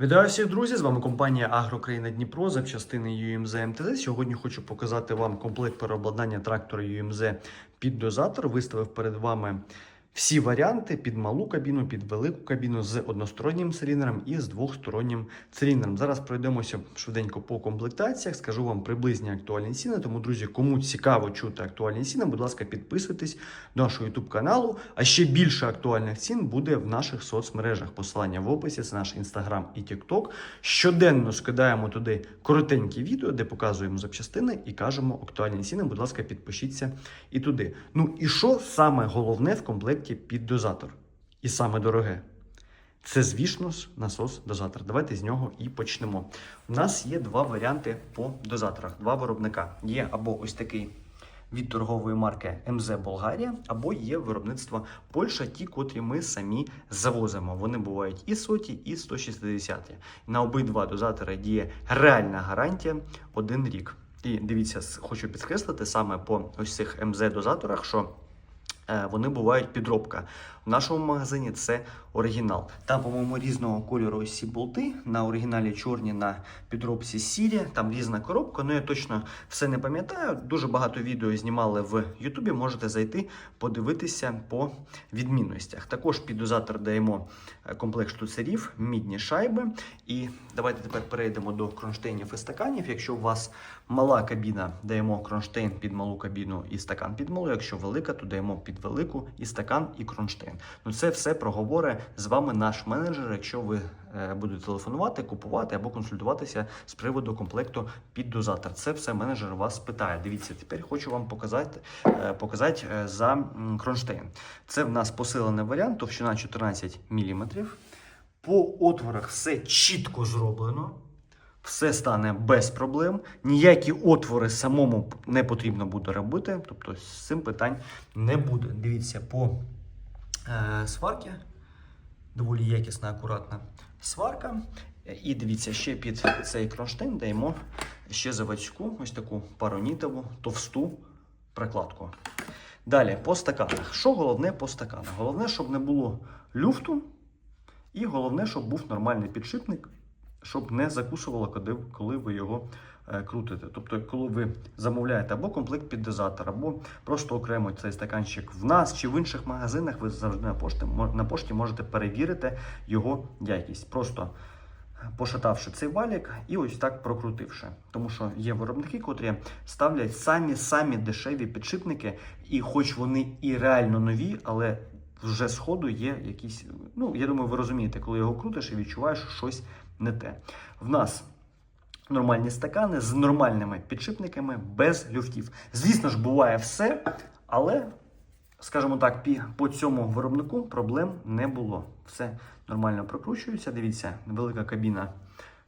Вітаю всіх, друзі! З вами компанія Агрокраїна Дніпро, запчастини UMZ МТЗ. Сьогодні хочу показати вам комплект переобладнання трактора UMZ під дозатор. Виставив перед вами всі варіанти під малу кабіну, під велику кабіну з одностороннім циліндром і з двохстороннім циліндром. Зараз пройдемося швиденько по комплектаціях. Скажу вам приблизні актуальні ціни. Тому, друзі, кому цікаво чути актуальні ціни, будь ласка, підписуйтесь до нашого YouTube каналу. А ще більше актуальних цін буде в наших соцмережах. Посилання в описі це наш інстаграм і TikTok. Щоденно скидаємо туди коротенькі відео, де показуємо запчастини і кажемо актуальні ціни. Будь ласка, підпишіться і туди. Ну і що саме головне в комплекті під дозатор? І саме дороге. Це, звісно ж, насос-дозатор. Давайте з нього і почнемо. У нас є два варіанти по дозаторах, два виробника. Є або ось такий від торгової марки МЗ Болгарія, або є виробництво Польща, ті, котрі ми самі завозимо. Вони бувають і соті, і 160. На обидва дозатори діє реальна гарантія один рік. І дивіться, хочу підкреслити саме по ось цих МЗ-дозаторах, що вони бувають підробка. В нашому магазині це оригінал. Там, по-моєму, різного кольору ось ці болти. На оригіналі чорні, на підробці сірі. Там різна коробка. Ну я точно все не пам'ятаю. Дуже багато відео знімали в Ютубі. Можете зайти, подивитися по відмінностях. Також під дозатор даємо е, комплект штуцерів, мідні шайби. І давайте тепер перейдемо до кронштейнів і стаканів. Якщо у вас мала кабіна, даємо кронштейн під малу кабіну і стакан під малу. Якщо велика, то даємо під велику і стакан, і кронштейн. Ну це все проговорить з вами наш менеджер. Якщо ви е, будете телефонувати, купувати або консультуватися з приводу комплекту під дозатор. Це все менеджер вас питає. Дивіться, тепер хочу вам показати, е, показати е, за кронштейн. Це в нас посилений варіант, товщина 14 мм. По отворах все чітко зроблено. Все стане без проблем. Ніякі отвори самому не потрібно буде робити. Тобто з цим питань не буде. Дивіться, по е, сварці доволі якісна, акуратна сварка. І дивіться, ще під цей кронштейн даємо ще заводську, ось таку паронітову, товсту прокладку. Далі по стаканах. Що головне по стаканах? Головне, щоб не було люфту, і головне, щоб був нормальний підшипник, щоб не закусувало, коли, ви його е, крутите. Тобто, коли ви замовляєте або комплект під дозатор, або просто окремо цей стаканчик в нас чи в інших магазинах, ви завжди на пошті, на пошті можете перевірити його якість. Просто пошатавши цей валік і ось так прокрутивши. Тому що є виробники, котрі ставлять самі самі дешеві підшипники, і хоч вони і реально нові, але вже з є якісь. Ну, я думаю, ви розумієте, коли його крутиш і відчуваєш, що щось не те. В нас нормальні стакани з нормальними підшипниками без люфтів. Звісно ж, буває все, але, скажімо так, по цьому виробнику проблем не було. Все нормально прокручується. Дивіться, велика кабіна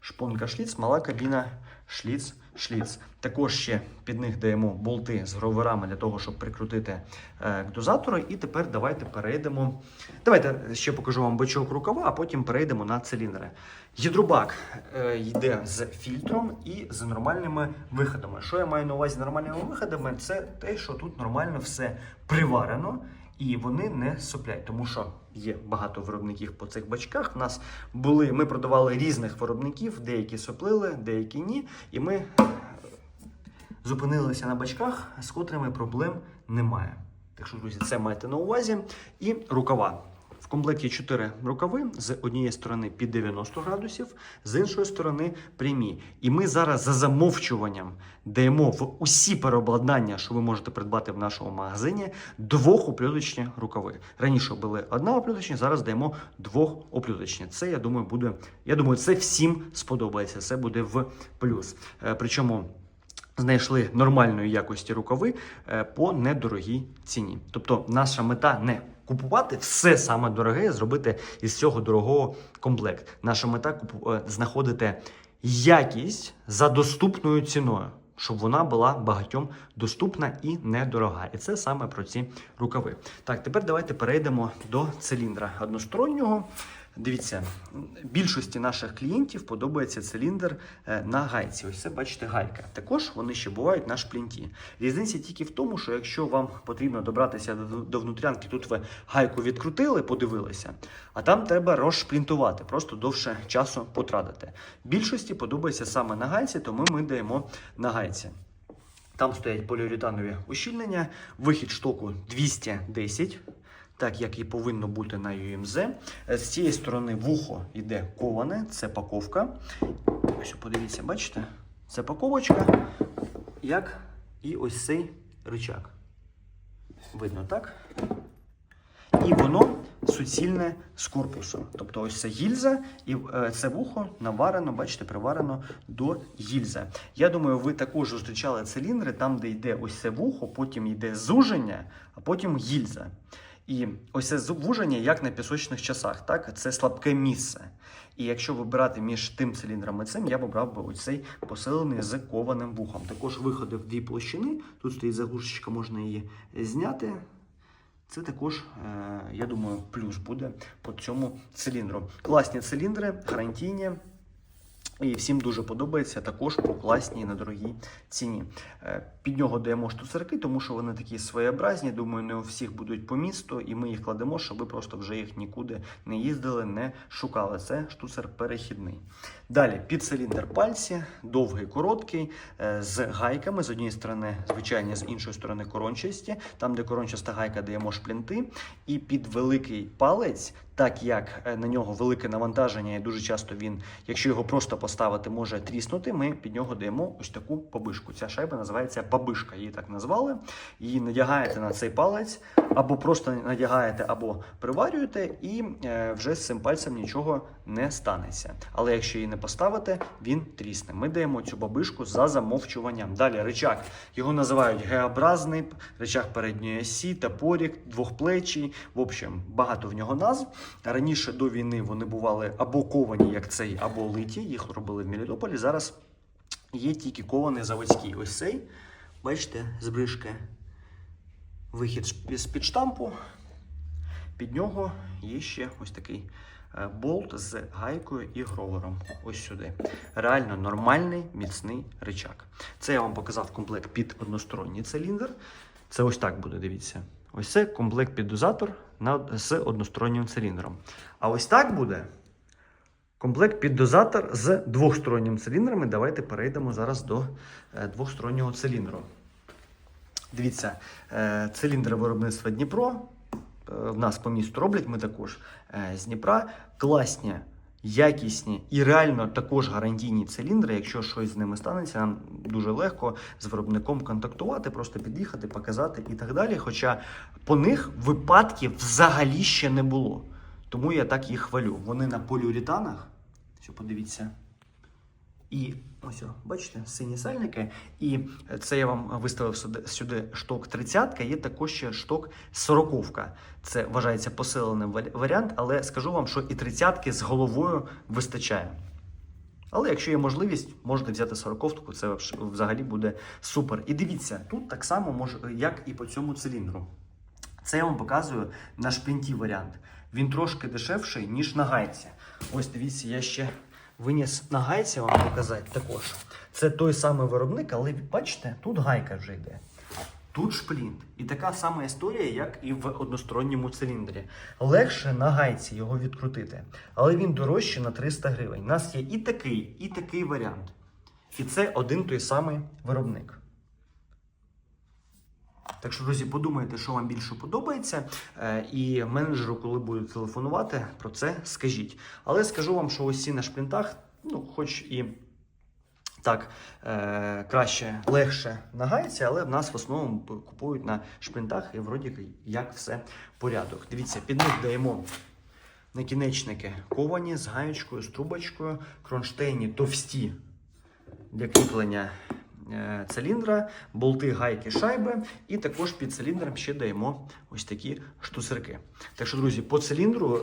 шпонка шліц, мала кабіна шліц. Шліц. Також ще під них даємо болти з гроверами для того, щоб прикрутити е, к дозатору. І тепер давайте перейдемо. Давайте ще покажу вам бачок рукава, а потім перейдемо на циліндри. Гідробак е, йде з фільтром і з нормальними виходами. Що я маю на увазі з нормальними виходами? Це те, що тут нормально все приварено. І вони не соплять, тому що є багато виробників по цих бачках. У нас були, ми продавали різних виробників, деякі соплили, деякі ні. І ми зупинилися на бачках, з котрими проблем немає. Так що, друзі, це майте на увазі. І рукава. Комплекті 4 рукави з однієї сторони під 90 градусів, з іншої сторони прямі. І ми зараз за замовчуванням даємо в усі переобладнання, що ви можете придбати в нашому магазині, двох оплюточні рукави. Раніше були одна оплюточні, зараз даємо двох оплюточні. Це я думаю, буде. Я думаю, це всім сподобається. Це буде в плюс. Е, Причому знайшли нормальної якості рукави е, по недорогій ціні. Тобто, наша мета не купувати все саме дороге, зробити із цього дорогого комплект. Наша мета купу- е, знаходити якість за доступною ціною. Щоб вона була багатьом доступна і недорога. І це саме про ці рукави. Так, тепер давайте перейдемо до циліндра одностороннього. Дивіться, більшості наших клієнтів подобається циліндр е, на гайці. Ось це бачите гайка. Також вони ще бувають на шплінті. Різниця тільки в тому, що якщо вам потрібно добратися до, внутрянки, тут ви гайку відкрутили, подивилися, а там треба розшплінтувати, просто довше часу потратити. Більшості подобається саме на гайці, тому ми даємо на гайці. Там стоять поліуретанові ущільнення, вихід штоку 210, так як і повинно бути на UMZ. Е, З цієї сторони вухо йде коване, це паковка. Ось подивіться, бачите? Це паковочка, як і ось цей рычаг. Видно, так? І воно суцільне з корпусу. Тобто ось це гільза, і е, це вухо наварено, бачите, приварено до гільза. Я думаю, ви також зустрічали циліндри, там, де йде ось це вухо, потім йде зуження, а потім гільза. І ось це звуження, як на пісочних часах, так? Це слабке місце. І якщо вибирати між тим циліндром і цим, я б обрав би оцей посилений з кованим вухом. Також виходи в дві площини. Тут стоїть заглушечка, можна її зняти. Це також, е, я думаю, плюс буде по цьому циліндру. Класні циліндри, гарантійні. І всім дуже подобається також по класній недорогій ціні. Е, Під нього даємо штуцерки, тому що вони такі своєобразні. Думаю, не у всіх будуть по місту, і ми їх кладемо, щоб ви просто вже їх нікуди не їздили, не шукали. Це штуцер перехідний. Далі під циліндр пальці, довгий, короткий, е, з гайками. З однієї сторони, звичайні, з іншої сторони корончасті. Там, де корончаста гайка, даємо шплінти. І під великий палець, так як е, на нього велике навантаження, і дуже часто він, якщо його просто поставити, може тріснути. Ми під нього даємо ось таку побишку. Ця шайба називається бабишка. Її так назвали. Її надягаєте на цей палець, або просто надягаєте, або приварюєте, і е, вже з цим пальцем нічого не станеться. Але якщо її не поставити, він трісне. Ми даємо цю бабишку за замовчуванням. Далі ричаг. Його називають Г-образний, ричаг передньої осі, топорік, двохплечий. В общем, багато в нього назв. Раніше до війни вони бували або ковані, як цей, або литі. Їх робили в Мелітополі. Зараз є тільки кований заводський. Ось цей. Бачите, з бришки. Вихід з під штампу. Під нього є ще ось такий е, болт з гайкою і гровером. Ось сюди. Реально нормальний міцний ричаг. Це я вам показав комплект під односторонній циліндр. Це ось так буде, дивіться. Ось це комплект під дозатор на, з одностороннім циліндром. А ось так буде комплект під дозатор з двохстороннім циліндром. І Давайте перейдемо зараз до е, двохстороннього циліндру. Дивіться, е, циліндри виробництва Дніпро. е, В нас по місту роблять ми також з Дніпра. Класні, якісні і реально також гарантійні циліндри. Якщо щось з ними станеться, нам дуже легко з виробником контактувати, просто під'їхати, показати і так далі. Хоча по них випадків взагалі ще не було. Тому я так їх хвалю. Вони на поліуретанах. Що подивіться. І ось, бачите, сині сальники. І це я вам виставив сюди, сюди шток 30 є також ще шток 40 Це вважається посиленим варіант, але скажу вам, що і 30 з головою вистачає. Але якщо є можливість, можете взяти 40 це взагалі буде супер. І дивіться, тут так само як і по цьому циліндру. Це я вам показую на шплінті варіант. Він трошки дешевший, ніж на гайці. Ось дивіться, я ще виніс на гайці вам показати також. Це той самий виробник, але бачите, тут гайка вже йде. Тут шплінт. І така сама історія, як і в односторонньому циліндрі. Легше на гайці його відкрутити, але він дорожче на 300 гривень. У нас є і такий, і такий варіант. І це один той самий виробник. Так що, друзі, подумайте, що вам більше подобається. Е, І менеджеру, коли будуть телефонувати, про це скажіть. Але скажу вам, що ось ці на шплінтах, ну, хоч і так е, краще, легше на гайці, але в нас в основному купують на шпринтах і вроді як все порядок. Дивіться, під них даємо накінечники ковані з гаєчкою, з трубочкою, кронштейні товсті для кріплення циліндра, болти, гайки, шайби, і також під циліндром ще даємо ось такі штуцерки. Так що, друзі, по циліндру е,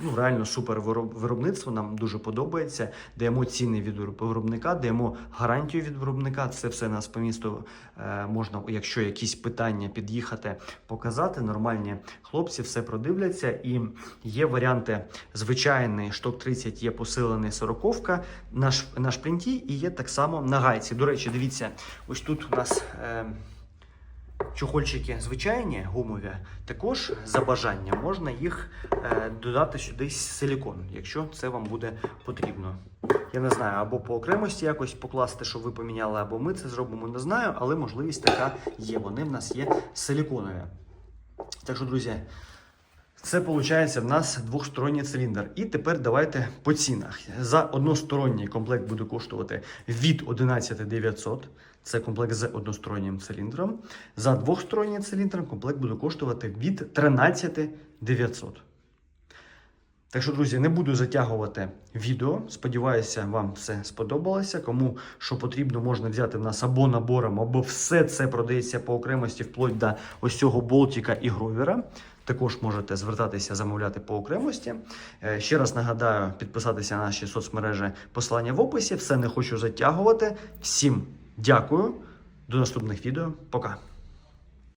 ну, реально супер виробництво, нам дуже подобається. Даємо ціни від виробника, даємо гарантію від виробника. Це все нас по місту е, можна, якщо якісь питання під'їхати, показати. Нормальні хлопці все продивляться. І є варіанти звичайний шток 30 є посилений сороковка на, ш- на шпринті і є так само на гайці. До речі, дивіться, ось тут у нас. Е, Чохольчики звичайні гумові, також за бажанням можна їх е, додати сюди силікон, якщо це вам буде потрібно. Я не знаю, або по окремості якось покласти, щоб ви поміняли, або ми це зробимо, не знаю, але можливість така є. Вони в нас є силіконові. Так що, друзі, це виходить в нас двохсторонній циліндр. І тепер давайте по цінах. За односторонній комплект буде коштувати від 11 900. Це комплект з одностороннім циліндром. За двохсторонній циліндр комплект буде коштувати від 13 900. Так що, друзі, не буду затягувати відео. Сподіваюся, вам все сподобалося. Кому що потрібно, можна взяти в нас або набором, або все це продається по окремості, вплоть до ось цього болтика і гровера. Також можете звертатися, замовляти по окремості. Е, Ще раз нагадаю, підписатися на наші соцмережі, посилання в описі. Все не хочу затягувати. Всім дякую. До наступних відео. Пока.